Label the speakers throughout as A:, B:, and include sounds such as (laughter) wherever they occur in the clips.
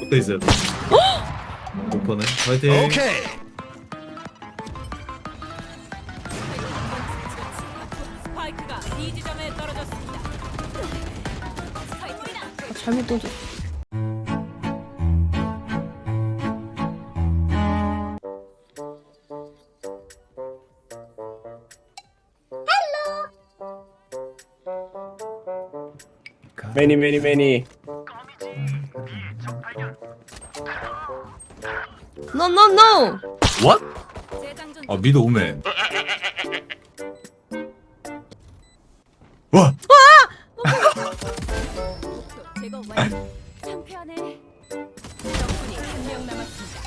A: 붙어 있어요. 오퍼네. 화이팅.
B: 오케이.
C: 스파이크가 B 지점에 떨어졌습니다. 스파이크다.
D: 아, 잘못 던져.
E: Many, many, many.
D: No no no.
A: What? 아 미드 오맨. 와.
C: 제거 완료. 창피하네. 적군이 한명 남았습니다.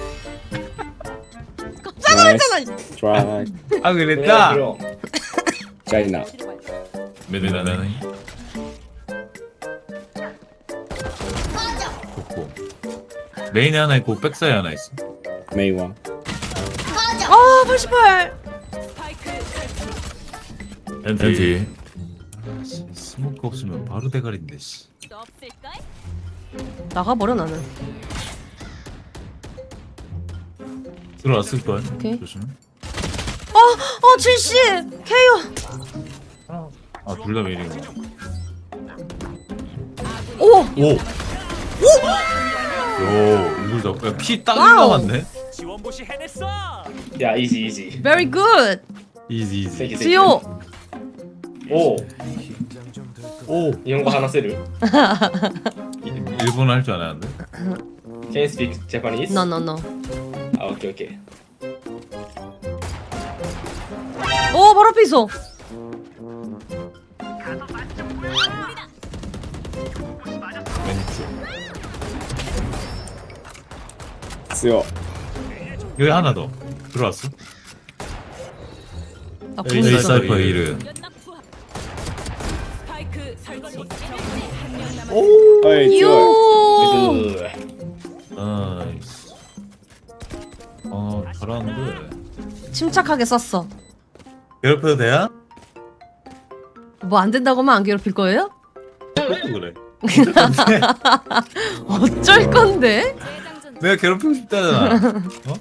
D: 깜짝 놀랐잖아.
E: Try.
A: 아 그랬다. (laughs)
E: China.
A: 메데나나 메인에 하나 있고 백사에 하나 있어.
E: One.
D: 아 88.
C: 스파이크 설치.
A: 엔티. 스모크 없으면 바로 대가리인데 씨.
D: 나가버려 나는.
A: 들어왔을 걸.
D: 오케이.
A: 조심.
D: 어 70. KO.
A: 아둘 다 메인이고.
D: 오.
A: 오. 오. 이걸 잡. 야피딱
D: 와우.
B: 해냈어.
E: Yeah, easy, easy.
D: Very good.
A: 이지 이지.
D: 지호.
E: 오,
A: 오.
E: 이런 거 하나 쓰루.
A: 일본어 할 줄 알았는데.
E: Can you speak Japanese?
D: No no no.
E: 아, 오케이, 오케이.
D: 오 바로 앞에 있어.
E: 쓰요.
A: 여기 하나 더. 들어왔어.
D: 나
A: 여기
D: 보고 있어.
A: 사이퍼 이름. 나이스. 어 잘하는데.
D: 침착하게 썼어.
A: 괴롭혀도 돼야?
D: 뭐 안 된다고 하면 안 괴롭힐 거예요?
A: 그것도 그래. (laughs)
D: 어쩔 건데?
A: 내가 괴롭히고 싶다잖아. (laughs) 어?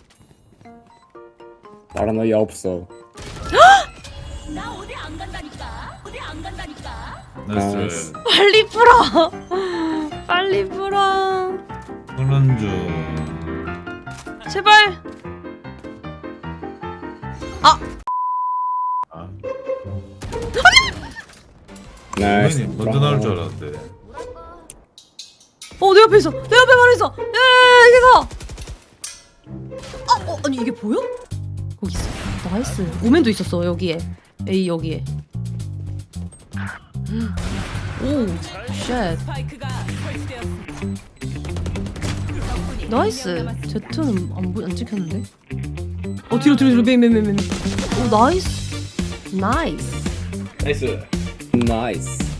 E: 나란 어이 없어.
C: 나 어디 안 간다니까. 어디 안 간다니까.
A: 나이스.
E: 나이스.
D: 빨리 풀어. (laughs) 빨리 풀어.
A: 중.
D: 제발.
A: 아,
E: 나이스.
A: 당연히 먼저 나올 줄 알았는데.
D: 어, 내 옆에 있어. 내 옆에 바로 있어. 야, 여기서. 아, 어, 아니 이게 보여? 거기 있어. 나이스. 오맨도 있었어 여기에. A 여기에. (gasps) 오, 쉣. 나이스. 제트는 안, 보, 안 찍혔는데? 어, 뒤로, 뒤로, 뒤로. 메인. 오, 나이스. 나이스.
E: 나이스. 나이스.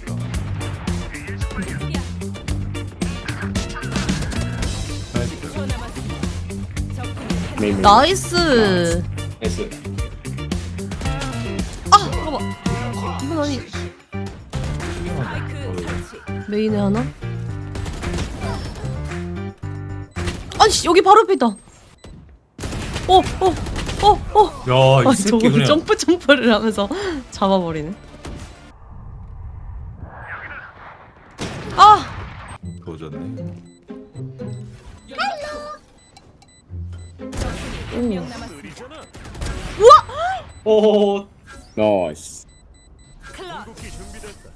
E: 메인, 메인.
D: 나이스.
E: 나이스.
D: 아, 잠깐만. 이건 아니. 메인에 하나? 아니 여기 바로 앞에 있다. 어, 어, 어, 어.
A: 야, 이
D: 아,
A: 새끼
D: 저거
A: 그냥.
D: 점프 점프를 하면서 (laughs) 잡아버리네.
C: 남았습니다.
E: 오, 나이스.
B: 궁극기 준비됐다.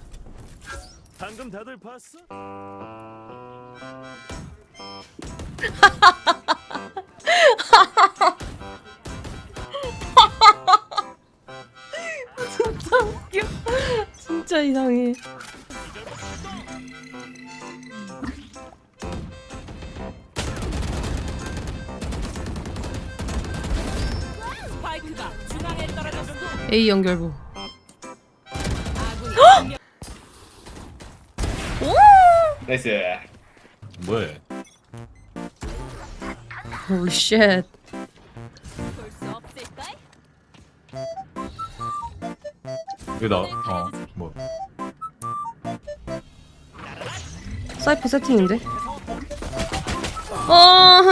B: 방금 다들 봤어? (laughs)
D: 진짜 웃겨. 진짜 이상해. A 연결부.
E: 나이스.
A: 뭐해?
C: 볼수 없을까?
A: 왜 나? 어, 뭐?
D: 사이퍼 세팅인데? 어,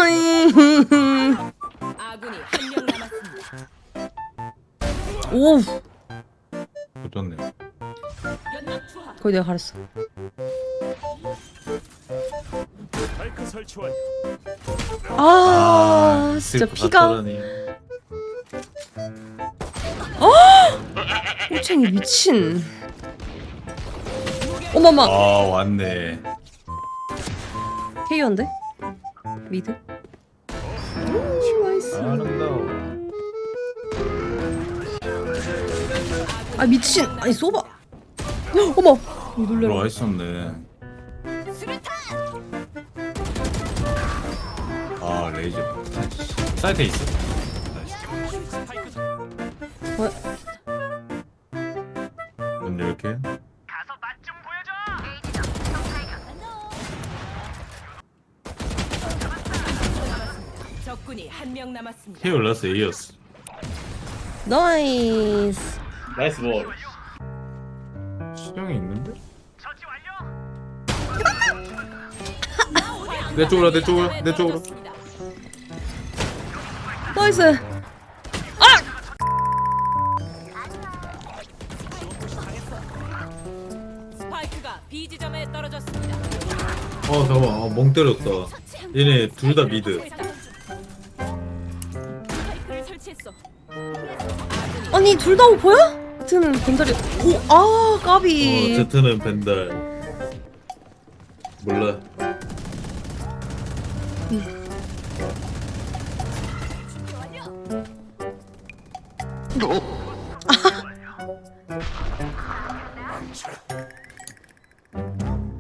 D: 오,
A: 좋네.
D: 거의 내가 가렸어.
B: 설치 완료.
D: 아, 진짜 피가.
A: 갔더라니.
D: 꼬챙이 미친. 어머머,
A: 아 왔네.
D: 케이언데? 미드? 오, 나이스.
A: 아
D: 미친. 아니 쏘봐. 어머, 이 놀래라.
A: 들어와 있었네. 아 레이저. 사이트 에 있어. 나이스.
B: 스파이크
D: 어,
A: 문 이렇게.
C: 적군이 한 명 남았습니다.
A: 올랐어 A였어.
D: 나이스.
E: 나이스 볼.
A: 수정이 있는데? 내 쪽으로 내 쪽으로 내 쪽으로.
D: 나이스.
C: 스파이크가 B 지점에 떨어졌습니다.
A: 어 잠깐만 아, 멍 때렸다. 얘네 둘 다 미드.
C: 스파이크를 설치했어.
D: 아니 둘 다 오퍼야? 하여튼 벤달이 오, 아 까비.
A: 어 제트는 벤달. 몰라. (laughs)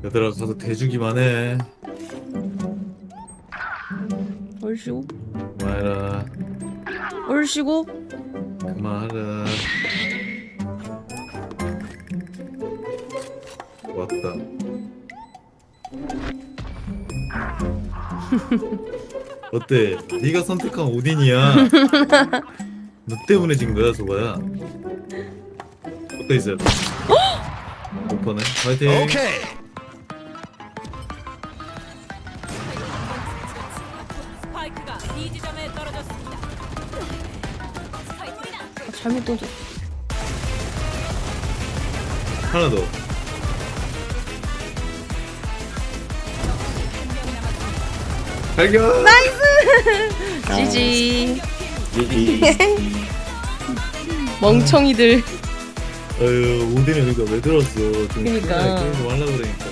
A: 얘들아 가서 대주기만 해.
D: 얼씨고,
A: 그만해라.
D: 얼씨고.
A: 그만하라. 다. (laughs) 어때? 네가 선택한 오딘이야. (laughs) 너 때문에 진 거야, 소바야. 어때 이제? (gasps) 오퍼네. 화이팅.
C: 스파이크가 B 지점에 떨어졌습니다. 스파이크다.
D: 아, 잘못 던져.
A: 하나 더. 발견.
D: 지지.
E: 이 (laughs)
D: 멍청이들.
A: 어휴 오딘이 여기가 왜 들었어? 좀
D: 그니까.
A: 게임 좀 하려고 그러니까.